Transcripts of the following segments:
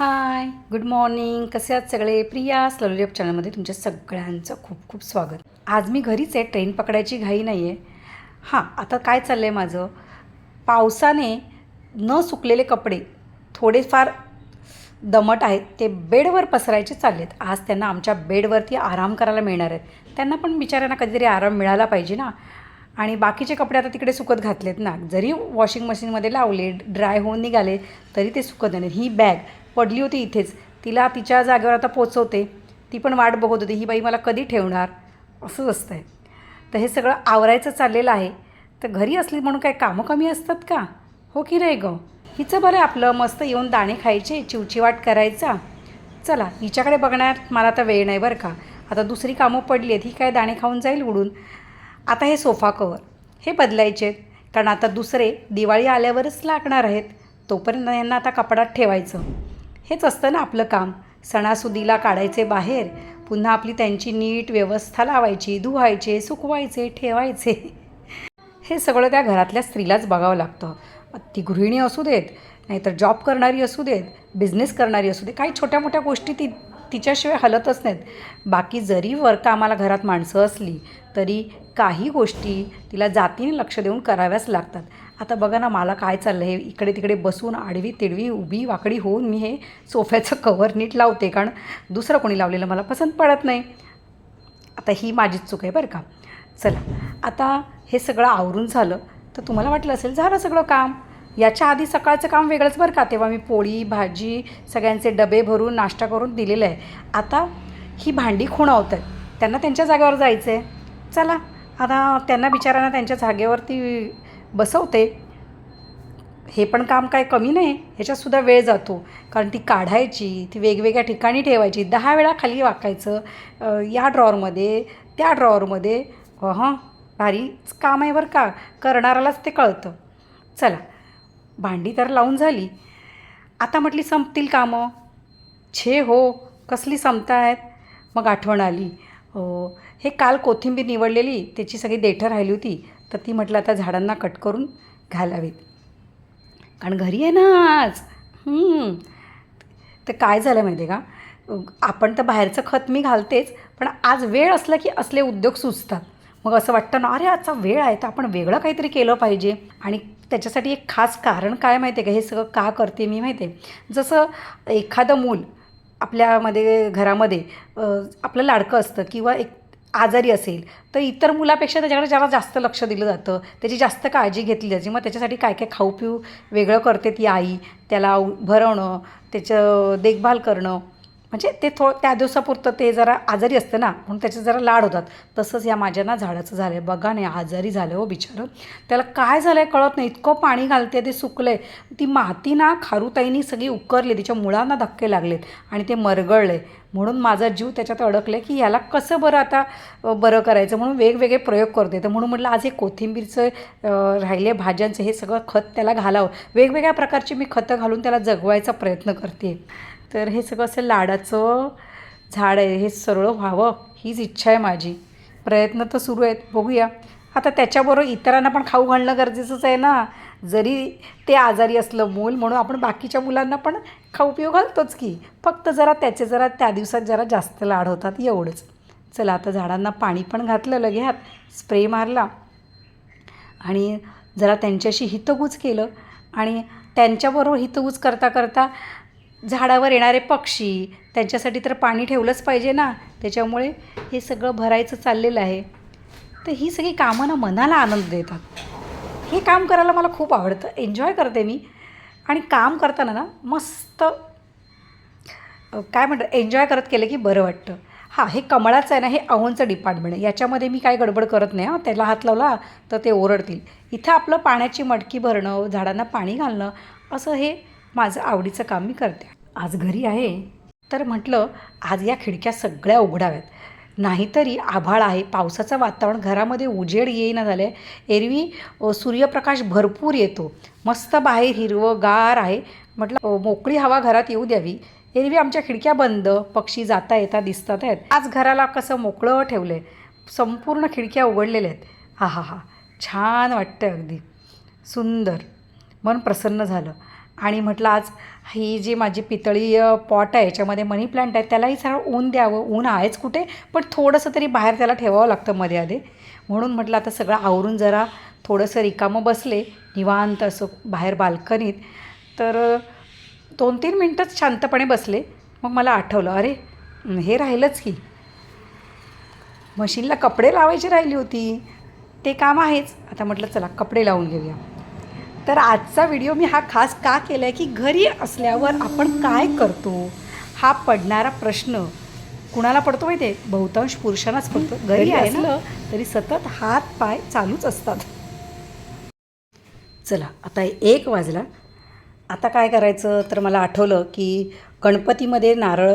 Hi good morning कसे आहात सगळे? प्रिया स्ललोलिप चॅनलमध्ये तुमच्या सगळ्यांचं खूप खूप स्वागत. आज मी घरीच आहे ट्रेन पकडायची घाई नाही आहे हां आता काय चाललं आहे माझं? पावसाने न सुकलेले कपडे थोडेफार दमट आहेत ते बेडवर पसरायचे चाललेत. आज त्यांना आमच्या बेडवरती आराम करायला मिळणार आहेत. त्यांना पण बिचाऱ्यांना कधीतरी आराम मिळाला पाहिजे ना. आणि बाकीचे कपडे आता तिकडे सुकत घातलेत ना. जरी वॉशिंग मशीनमध्ये लावले ड्राय होऊन निघाले तरी ते सुकत नाही. ही बॅग पडली होती इथेच. तिला तिच्या जागेवर आता पोचवते. ती पण वाट बघत होती. ही बाई मला कधी ठेवणार? असंच असतं आहे तर हे सगळं आवरायचं चाललेलं आहे. तर घरी असली म्हणून काय कामं कमी असतात का? हो की नाही गं? हिचं बरं आपलं मस्त येऊन दाणे खायचे चिवचिवाट करायचा. चला हिच्याकडे बघण्यात मला आता वेळ नाही बरं का. आता दुसरी कामं पडली आहेत. ही काय दाणे खाऊन जाईल उडून? आता हे सोफा कवर हे बदलायचे आहेत. कारण आता दुसरे दिवाळी आल्यावरच लागणार आहेत. तोपर्यंत यांना आता कपडात ठेवायचं. हेच असतं ना आपलं काम. सणासुदीला काढायचे बाहेर पुन्हा आपली त्यांची नीट व्यवस्था लावायची धुवायचे सुकवायचे ठेवायचे. हे सगळं त्या घरातल्या स्त्रीलाच बघावं लागतं. ती गृहिणी असू देत नाहीतर जॉब करणारी असू देत बिझनेस करणारी असू दे काही छोट्या मोठ्या गोष्टी ती तिच्याशिवाय हलतच नाहीत. बाकी जरी वर्क आम्हाला घरात माणसं असली तरी काही गोष्टी तिला जातीने लक्ष देऊन कराव्याच लागतात. आता बघा ना मला काय चाललं आहे इकडे तिकडे बसून आडवी तिडवी उभी वाकडी होऊन मी हे सोफ्याचं कवर नीट लावते. कारण दुसरं कोणी लावलेलं मला पसंत पडत नाही. आता ही माझीच चूक आहे बरं का? चला आता हे सगळं आवरून झालं तर तुम्हाला वाटलं असेल झालं सगळं काम. याच्या आधी सकाळचं काम वेगळंच बरं का? तेव्हा मी पोळी भाजी सगळ्यांचे डबे भरून नाश्ता करून दिलेलं आहे. आता ही भांडी खुणावत आहेत. त्यांना त्यांच्या जागेवर जायचं आहे चला आता त्यांना बिचारांना त्यांच्या जागेवरती बसवते. हे पण काम काय कमी नाही ह्याच्यातसुद्धा वेळ जातो. कारण ती काढायची ती वेगवेगळ्या ठिकाणी ठेवायची. दहा वेळा खाली वाकायचं या ड्रॉवरमध्ये त्या ड्रॉवरमध्ये. हां भारीच काम आहे बरं का करणाऱ्यालाच ते कळतं. चला भांडी तर लावून झाली. आता म्हटली संपतील कामं. छे हो कसली संपतायत? मग आठवण आली. हे काल कोथिंबीर निवडलेली त्याची सगळी देठं राहिली होती. तर ती म्हटलं आता झाडांना कट करून घालावीत. कारण घरी आहे ना आज. तर काय झालं माहिती आहे का? आपण तर बाहेरचं खत मी घालतेच पण आज वेळ असला की असले उद्योग सुचतात. मग असं वाटतं ना अरे आजचा वेळ आहे तर आपण वेगळं काहीतरी केलं पाहिजे. आणि त्याच्यासाठी एक खास कारण काय माहिती आहे का? हे सगळं का करते मी माहिती आहे? जसं एखादं मूल आपल्यामध्ये घरामध्ये आपलं लाडकं असतं किंवा एक आजारी असेल तर इतर मुलापेक्षा त्याच्याकडे ज्याला जास्त लक्ष दिलं जातं. त्याची जास्त काळजी घेतली जाते. मग त्याच्यासाठी काय काय खाऊ पिऊ वेगळं करते ती आई त्याला उ- भरवणं त्याचं देखभाल करणं. म्हणजे ते थो त्या दिवसापुरतं ते जरा आजारी असतं ना म्हणून त्याचे जरा लाड होतात. तसंच या माझ्या ना झाडाचं झालं आहे बघा नाही आजारी झालं हो बिचारं. त्याला काय झालं आहे कळत नाही. इतकं पाणी घालते ते सुकलं आहे ती माती ना खारुताईनी सगळी उकरली. तिच्या मुळांना धक्के लागलेत आणि ते मरगळलं आहे म्हणून माझा जीव त्याच्यात अडकले की याला कसं बरं आता बरं करायचं? म्हणून वेगवेगळे प्रयोग करते. तर म्हणून म्हटलं आज हे कोथिंबीरचं राहिले भाज्यांचं हे सगळं खत त्याला घालावं. वेगवेगळ्या प्रकारची मी खतं घालून त्याला जगवायचा प्रयत्न करते तर हे सगळं असं लाडाचं झाड आहे हे सरळ व्हावं हीच इच्छा आहे माझी. प्रयत्न तर सुरू आहेत बघूया. आता त्याच्याबरोबर इतरांना पण खाऊ घालणं गरजेचंच आहे ना. जरी ते आजारी असलं मूल म्हणून आपण बाकीच्या मुलांना पण खाऊ पिऊ घालतोच की. फक्त जरा त्याचे जरा त्या दिवसात जरा जास्त लाड होतात एवढंच. चला आता झाडांना पाणी पण घातलं लगेच स्प्रे मारला. आणि जरा त्यांच्याशी हितगूज केलं. आणि त्यांच्याबरोबर हितगूज करता करता झाडावर येणारे पक्षी त्यांच्यासाठी तर पाणी ठेवलंच पाहिजे ना. त्याच्यामुळे हे सगळं भरायचं चाललेलं आहे. तर ही सगळी कामं ना मनाला आनंद देतात. हे काम करायला मला खूप आवडतं. एन्जॉय करते मी. आणि काम करताना ना मस्त काय म्हणतात एन्जॉय करत केलं की बरं वाटतं. हां हे कमळाचं आहे ना हे अहोंचं डिपार्टमेंट आहे. याच्यामध्ये मी काय गडबड करत नाही हां. त्याला हात लावला तर ते ओरडतील. इथं आपलं पाण्याची मटकी भरणं झाडांना पाणी घालणं असं हे माझं आवडीचं काम मी करते. आज घरी आहे. तर म्हटलं आज या खिडक्या सगळ्या उघडाव्यात. नाहीतरी आभाळ आहे. पावसाचं वातावरण घरामध्ये उजेड येईना झालं आहे एरवी सूर्यप्रकाश भरपूर येतो. मस्त बाहेर हिरवं गार आहे. म्हटलं मोकळी हवा घरात येऊ द्यावी. एरवी आमच्या खिडक्या बंद. पक्षी जाता येता दिसतात आहेत. आज घराला कसं मोकळं ठेवलं आहे संपूर्ण खिडक्या उघडलेल्या आहेत. हा हा हा छान वाटतं अगदी. सुंदर. मन प्रसन्न झालं. आणि म्हटलं आज ही जी माझी पितळी पॉट आहे याच्यामध्ये मनी प्लांट आहे त्यालाही सरळ ऊन द्यावं. ऊन आहेच कुठे पण थोडंसं तरी बाहेर त्याला ठेवावं लागतं मध्ये आधे म्हणून म्हटलं आता सगळं आवरून जरा थोडंसं रिकामं बसले निवांत असं बाहेर बाल्कनीत. तर दोन तीन मिनटंच शांतपणे बसले. मग मला आठवलं अरे हे राहिलंच की. मशीनला कपडे लावायची राहिली होती. ते काम आहेच. आता म्हटलं चला कपडे लावून घेऊया. तर आजचा व्हिडिओ मी हा खास का केला आहे की घरी असल्यावर आपण काय करतो हा पडणारा प्रश्न कुणाला पडतो माहिती आहे? बहुतांश पुरुषांनाच पडतो. घरी असलं तरी सतत हात पाय चालूच असतात. चला आता एक वाजला. आता काय करायचं? तर मला आठवलं की गणपतीमध्ये नारळ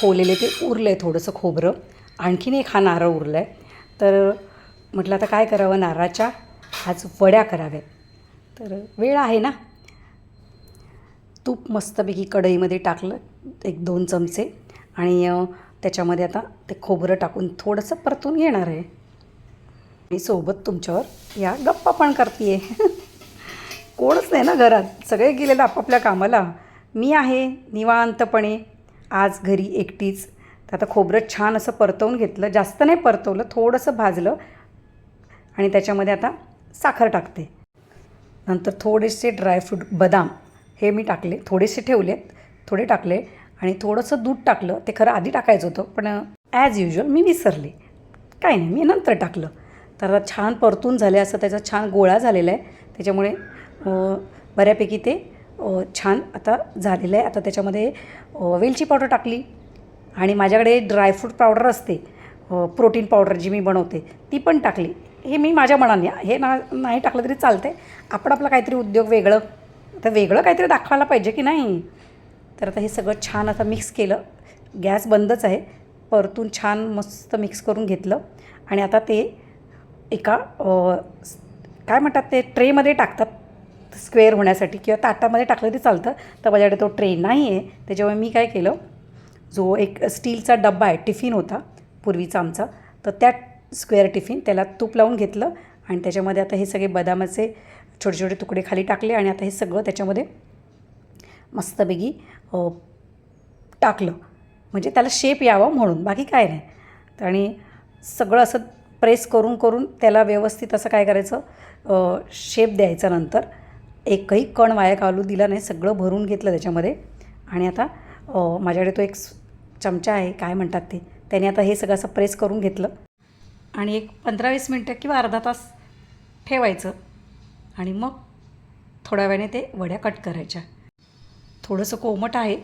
खोवलेले ते उरलं आहे थोडंसं खोबरं. आणखीन एक हा नारळ उरला आहे तर म्हटलं आता काय करावं? नारळाच्या आज वड्या कराव्यात. तर वेळ आहे ना? तूप मस्तपैकी कढईमध्ये टाकलं एक दोन चमचे. आणि त्याच्यामध्ये आता ते खोबरं टाकून थोडंसं परतून घेणार आहे. आणि सोबत तुमच्यावर या गप्पा पण करते कोणच नाही ना घरात. सगळे गेलेलं आपापल्या कामाला. मी आहे निवांतपणे. आज घरी एकटीच. तर आता खोबरं छान असं परतवून घेतलं. जास्त नाही परतवलं थोडंसं भाजलं. आणि त्याच्यामध्ये आता साखर टाकते. नंतर थोडेसे ड्रायफ्रूट बदाम हे मी टाकले. थोडेसे ठेवलेत थोडे टाकले आणि थोडंसं दूध टाकलं. ते खरं आधी टाकायचं होतं पण ॲज युजल मी विसरले. काय नाही मी नंतर टाकलं. तर छान परतून झाले असं त्याचा छान गोळा झालेला आहे. त्याच्यामुळे बऱ्यापैकी ते छान आता झालेलं आहे. आता त्याच्यामध्ये वेलची पावडर टाकली आणि माझ्याकडे ड्रायफ्रूट पावडर असते प्रोटीन पावडर जी मी बनवते ती पण टाकली. हे मी माझ्या मनाने हे ना नाही टाकलं तरी चालतं आपण आपलं काहीतरी उद्योग वेगळं तर वेगळं काहीतरी दाखवायला पाहिजे की नाही? तर आता हे सगळं छान आता मिक्स केलं. गॅस बंदच आहे. परतून छान मस्त मिक्स करून घेतलं. आणि आता ते एका काय म्हणतात ते ट्रेमध्ये टाकतात. स्क्वेअर होण्यासाठी किंवा ताटामध्ये टाकलं तरी चालतं. तर माझ्याकडे तो ट्रे नाही आहे. त्याच्यामुळे मी काय केलं जो एक स्टीलचा डब्बा आहे टिफिन होता पूर्वीचा आमचा तर त्या स्क्वेअर टिफिन त्याला तूप लावून घेतलं आणि त्याच्यामध्ये आता हे सगळे बदामाचे छोटे छोटे तुकडे खाली टाकले आणि आता हे सगळं त्याच्यामध्ये मस्तपैकी टाकलं. म्हणजे त्याला शेप यावा म्हणून बाकी काय नाही. तर आणि सगळं असं प्रेस करून करून त्याला व्यवस्थित असं काय करायचं शेप द्यायचा नंतर एकही कण वाया घालू दिला नाही सगळं भरून घेतलं त्याच्यामध्ये. आणि आता माझ्याकडे तो एक चमचा आहे काय म्हणतात ते त्याने आता हे सगळं असं प्रेस करून घेतलं. आणि एक पंधरा वीस मिनटं किंवा अर्धा तास ठेवायचं. आणि मग थोड्या वेळाने ते वड्या कट करायच्या. थोडंसं कोमट आहे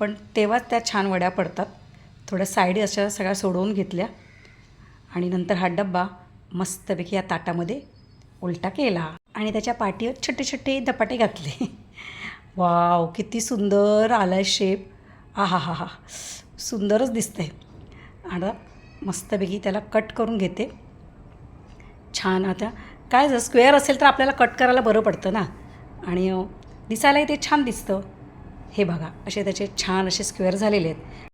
पण तेव्हाच त्या छान वड्या पडतात. थोड्या साईड अशा सगळ्या सोडवून घेतल्या. आणि नंतर हा डब्बा मस्तपैकी या ताटामध्ये उलटा केला. आणि त्याच्या पाठीवर छोटे छोटे धपाटे घातले. वाव किती सुंदर आला आहे शेप आ हा हा हा सुंदरच दिसतंय. आणि मस्तपैकी त्याला कट करून घेते. छान आता. काय जर स्क्वेअर असेल तर आपल्याला कट करायला बरं पडतं ना. आणि दिसायलाही ते छान दिसतं. हे बघा असे त्याचे छान असे स्क्वेअर झालेले आहेत.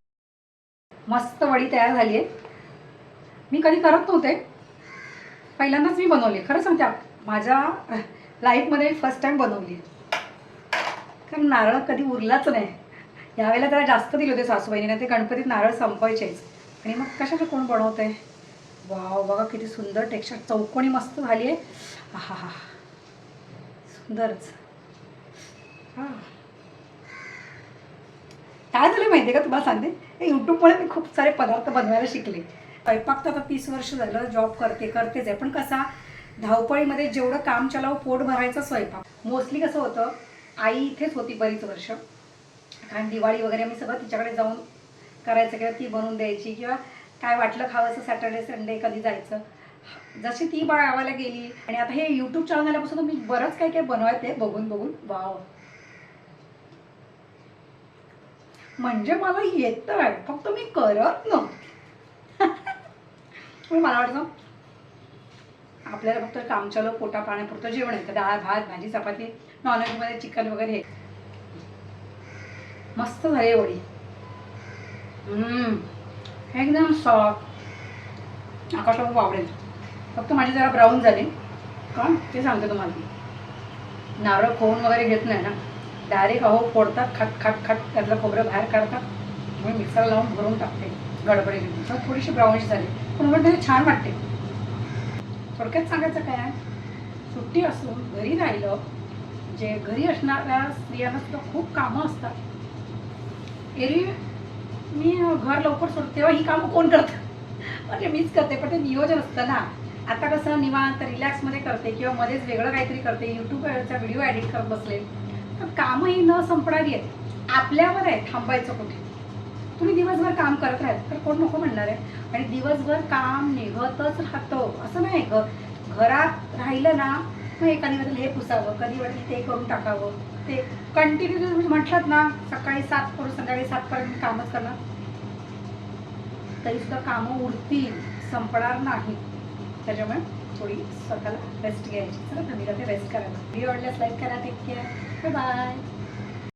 मस्त वडी तयार झाली आहे मी कधी करत नव्हते. पहिल्यांदाच मी बनवली खरं सांगते माझ्या लाईफमध्ये फर्स्ट टाईम बनवली कारण नारळ कधी उरलाच नाही. यावेळेला त्याला जास्त दिले होते सासूबाईने ते गणपतीत नारळ संपवायचेच. आणि मग कशाला कोण बनवते आहे वाव बघा किती सुंदर टेक्स्चर चौकोनी मस्त झाली आहे. हा हा. सुंदरच. हां. काय झालं माहिती आहे का? तुम्हाला सांगते. यूट्यूबमुळे मी खूप सारे पदार्थ बनवायला शिकले. स्वयंपाक तर आता तीस वर्ष झालं जॉब करते करतेच आहे. पण कसा? धावपळीमध्ये जेवढं काम चलाव पोट भरायचं स्वयंपाक. मोस्टली कसं होतं आई इथेच होती बरीच वर्ष. कारण दिवाळी वगैरे आम्ही सगळं तिच्याकडे जाऊन करायचं किंवा ती बनवून द्यायची किंवा काय वाटलं खावंसं सॅटर्डे संडे कधी जायचं. जशी ती बा गेली आणि आता हे यूट्यूब चॅनल आल्यापासून मी बरंच काही काही बनवायचे बघून बघून. वाव म्हणजे मला येतं आहे फक्त मी करत नव्हते. पण मला वाटतं आपल्याला फक्त कामचालो पोटा पाण्यापुरतं जेवण येतं डाळ भात भाजी चपाती नॉनव्हेजमध्ये चिकन वगैरे हे. मस्त झाले एवढी. एकदम सॉफ्ट आकाशला खूप आवडेल. फक्त माझी जरा ब्राऊन झाली. का ते सांगते तुम्हाला. नारळ खोवून वगैरे घेत नाही ना. डायरेक्ट अहो फोडतात खाट खाट खाट त्यातलं खोबरं बाहेर काढतात. मग मिक्सर लावून भरून टाकते. गडबडीने. तर थोडीशी ब्राऊनिश झाली. पण उलट तरी छान वाटते. थोडक्यात सांगायचं काय आहे? सुट्टी असून घरी राहिलं जे घरी असणाऱ्या स्त्रियांना सुद्धा खूप कामं असतात. एरवी मी घर लवकर सोडते तेव्हा ही कामं कोण करतं? म्हणजे मीच करते पण ते नियोजन असतं ना. आता कसं निवांत रिलॅक्समध्ये करते किंवा मध्येच वेगळं काहीतरी करते यूट्यूबवरचा व्हिडिओ एडिट करत बसले तर कामंही न संपणारी आहेत. आपल्यावर आहे थांबायचं कुठे? तुम्ही दिवसभर काम करत राहत तर कोण नको म्हणणार आहे? आणि दिवसभर काम निघतच राहतं. असं नाही घ घरात राहिलं ना मग एकाने म्हटलं हे पुसावं कधी वाटलं ते करून टाकावं. ते कंटिन्यू तुम्ही म्हटलात ना सकाळी सात करून संध्याकाळी सातपर्यंत कामच करणार. तरी सुद्धा कामं उरतील संपणार नाही. त्याच्यामुळे थोडी स्वतःला रेस्ट घ्यायची. चला तुम्ही मी जाते रेस्ट करायला. व्हिडिओ आवडल्यास लाईक करा टेक केअर बाय